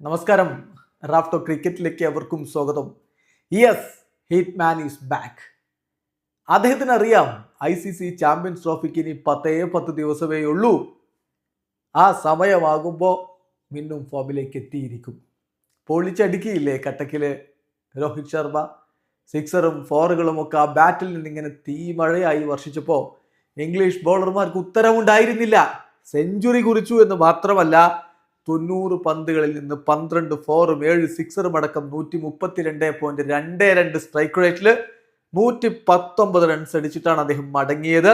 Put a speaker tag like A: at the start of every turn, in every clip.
A: നമസ്കാരം. റാഫ്റ്റോ ക്രിക്കറ്റിലേക്ക് അവർക്കും സ്വാഗതം. Yes hit man is back അദ്ദേഹത്തിന് അറിയാം ഐ സി സി ചാമ്പ്യൻസ് ട്രോഫിക്ക് ഇനി പത്തേ പത്ത് ദിവസമേ ഉള്ളൂ. ആ സമയമാകുമ്പോൾ മിന്നും ഫോമിലേക്ക് എത്തിയിരിക്കും. പൊളിച്ചടുക്കിയില്ലേ കട്ടക്കിൽ രോഹിത് ശർമ്മ? സിക്സറും ഫോറുകളും ഒക്കെ ആ ബാറ്റിൽ നിന്നിങ്ങനെ തീമഴയായി വർഷിച്ചപ്പോൾ ഇംഗ്ലീഷ് ബോളർമാർക്ക് ഉത്തരവുണ്ടായിരുന്നില്ല. സെഞ്ചുറി കുറിച്ചു എന്ന് മാത്രമല്ല തൊണ്ണൂറ് പന്തുകളിൽ നിന്ന് പന്ത്രണ്ട് ഫോറും ഏഴ് സിക്സറും അടക്കം നൂറ്റി മുപ്പത്തിരണ്ട് പോയിന്റ് രണ്ട് രണ്ട് സ്ട്രൈക്ക് റേറ്റിൽ നൂറ്റി പത്തൊമ്പത് റൺസ് അടിച്ചിട്ടാണ് അദ്ദേഹം മടങ്ങിയത്.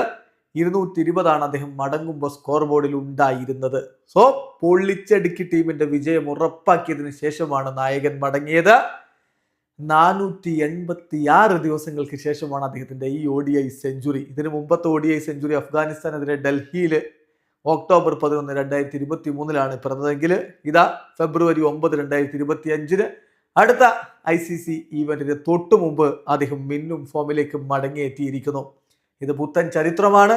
A: ഇരുന്നൂറ്റി ഇരുപതാണ് അദ്ദേഹം മടങ്ങുമ്പോൾ സ്കോർ ബോർഡിൽ ഉണ്ടായിരുന്നത്. സോ പൊള്ളിച്ചടുക്കി ടീമിന്റെ വിജയം ഉറപ്പാക്കിയതിന് ശേഷമാണ് നായകൻ മടങ്ങിയത്. നാനൂറ്റി എൺപത്തി ആറ് ദിവസങ്ങൾക്ക് ശേഷമാണ് അദ്ദേഹത്തിന്റെ ഈ ഒ ഡി ഐ സെഞ്ചുറി ഇതിനു മുമ്പത്തെ ഒ ഡി ഐ സെഞ്ചുറി അഫ്ഗാനിസ്ഥാനെതിരെ ഡൽഹിയിൽ ഒക്ടോബർ പതിനൊന്ന് രണ്ടായിരത്തി ഇരുപത്തി മൂന്നിലാണ് പിറന്നതെങ്കിൽ ഇതാ ഫെബ്രുവരി ഒമ്പത് രണ്ടായിരത്തി ഇരുപത്തി അഞ്ചിന് അടുത്ത ഐ സി സി ഈവന്റിന് തൊട്ടു മുമ്പ് അദ്ദേഹം മിന്നും ഫോമിലേക്ക് മടങ്ങിയെത്തിയിരിക്കുന്നു. ഇത് പുത്തൻ ചരിത്രമാണ്.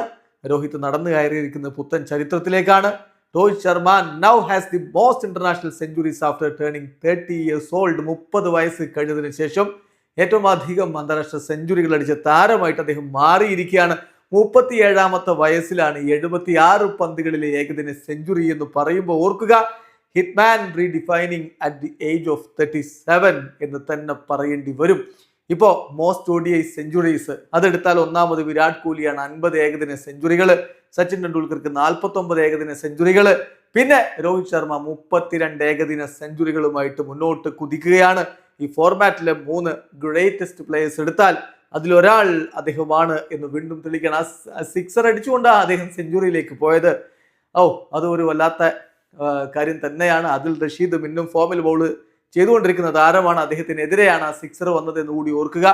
A: രോഹിത് നടന്നു കയറിയിരിക്കുന്ന പുത്തൻ ചരിത്രത്തിലേക്കാണ്. Rohit Sharma now has the most international centuries after turning thirty years old മുപ്പത് വയസ്സ് കഴിഞ്ഞതിന് ശേഷം ഏറ്റവും അധികം അന്താരാഷ്ട്ര സെഞ്ചുറികൾ അടിച്ച താരമായിട്ട് അദ്ദേഹം മാറിയിരിക്കുകയാണ്. മുപ്പത്തിയേഴാമത്തെ വയസ്സിലാണ് എഴുപത്തി ആറ് പന്തുകളിലെ ഏകദിന സെഞ്ചുറി എന്ന് പറയുമ്പോൾ ഓർക്കുക hitman redefining at the age of thirty seven എന്ന് തന്നെ പറയേണ്ടി വരും. ഇപ്പോൾ മോസ്റ്റ് ഒ ഐ സെഞ്ചുറീസ് അതെടുത്താൽ ഒന്നാമത് വിരാട് കോഹ്ലിയാണ് അൻപത് ഏകദിന സെഞ്ചുറികൾ സച്ചിൻ ടെണ്ടുൽക്കർക്ക് നാൽപ്പത്തി ഒമ്പത് ഏകദിന സെഞ്ചുറികൾ പിന്നെ രോഹിത് ശർമ്മ മുപ്പത്തിരണ്ട് ഏകദിന സെഞ്ചുറികളുമായിട്ട് മുന്നോട്ട് കുതിക്കുകയാണ്. ഈ ഫോർമാറ്റിലെ മൂന്ന് ഗ്രേറ്റസ്റ്റ് പ്ലേയേഴ്സ് എടുത്താൽ അതിലൊരാൾ അദ്ദേഹമാണ് എന്ന് വീണ്ടും തെളിയിക്കണം ആ സിക്സർ അടിച്ചുകൊണ്ടാണ് അദ്ദേഹം സെഞ്ചുറിയിലേക്ക് പോയത്. ഓ അത് ഒരു വല്ലാത്ത കാര്യം തന്നെയാണ്. അതിൽ റഷീദ് മിന്നും ഫോമിൽ ബോൾ ചെയ്തുകൊണ്ടിരിക്കുന്ന താരമാണ് അദ്ദേഹത്തിനെതിരെയാണ് ആ സിക്സർ വന്നത് എന്ന് കൂടി ഓർക്കുക.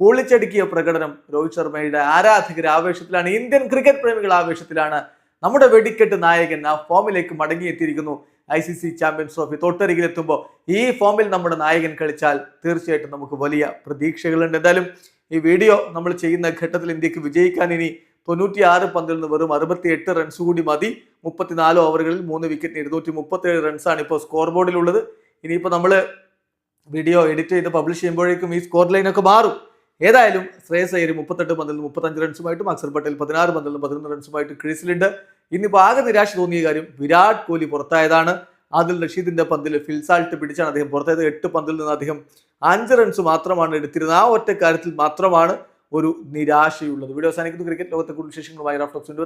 A: പൊളിച്ചടുക്കിയ പ്രകടനം രോഹിത് ശർമ്മയുടെ ആരാധകർ ആവേശത്തിലാണ്. ഇന്ത്യൻ ക്രിക്കറ്റ് പ്രേമികൾ ആവേശത്തിലാണ് നമ്മുടെ വെടിക്കെട്ട് നായകൻ ആ ഫോമിലേക്ക് മടങ്ങിയെത്തിയിരിക്കുന്നു. I C C champions trophy തൊട്ടരികിലെത്തുമ്പോൾ ഈ ഫോമിൽ നമ്മുടെ നായകൻ കളിച്ചാൽ തീർച്ചയായിട്ടും നമുക്ക് വലിയ പ്രതീക്ഷകളുണ്ട്. എന്തായാലും ഈ വീഡിയോ നമ്മൾ ചെയ്യുന്ന ഘട്ടത്തിൽ ഇന്ത്യയ്ക്ക് വിജയിക്കാൻ ഇനി തൊണ്ണൂറ്റി ആറ് പന്തിൽ നിന്ന് വെറും അറുപത്തി എട്ട് റൺസ് കൂടി മതി. മുപ്പത്തിനാല് ഓവറുകളിൽ മൂന്ന് വിക്കറ്റിന് ഇരുന്നൂറ്റി മുപ്പത്തേഴ് റൺസാണ് ഇപ്പോൾ സ്കോർ ബോർഡിലുള്ളത് ഇനിയിപ്പോൾ നമ്മൾ വീഡിയോ എഡിറ്റ് ചെയ്ത് പബ്ലിഷ് ചെയ്യുമ്പോഴേക്കും ഈ സ്കോർ ലൈനൊക്കെ മാറും. ഏതായാലും ശ്രേയസ് അയ്യർ മുപ്പത്തെട്ട് പന്തിൽ മുപ്പത്തഞ്ച് റൺസുമായിട്ടും അക്സർ പട്ടേൽ പതിനാറ് പന്തിൽ നിന്ന് പതിനൊന്ന് റൺസുമായിട്ട് ക്രീസിലുണ്ട്. ഇന്നിപ്പോൾ ആകെ നിരാശ തോന്നിയ കാര്യം വിരാട് കോഹ്ലി പുറത്തായതാണ്. ആദിൽ റഷീദിന്റെ പന്തിൽ ഫിൽസാൾട്ട് പിടിച്ചാണ് അദ്ദേഹം പുറത്തായത്. എട്ട് പന്തിൽ നിന്ന് അദ്ദേഹം അഞ്ച് റൺസ് മാത്രമാണ് എടുത്തിരുന്നത്. ആ ഒറ്റ കാര്യത്തിൽ മാത്രമാണ് ഒരു നിരാശയുള്ളത്. വീഡിയോ അവസാനിക്കുന്നു. ക്രിക്കറ്റ് ലോകത്തെ കൂടുതൽ വിശേഷങ്ങളുമായി റാഫ്റ്റോക്സിന്റെ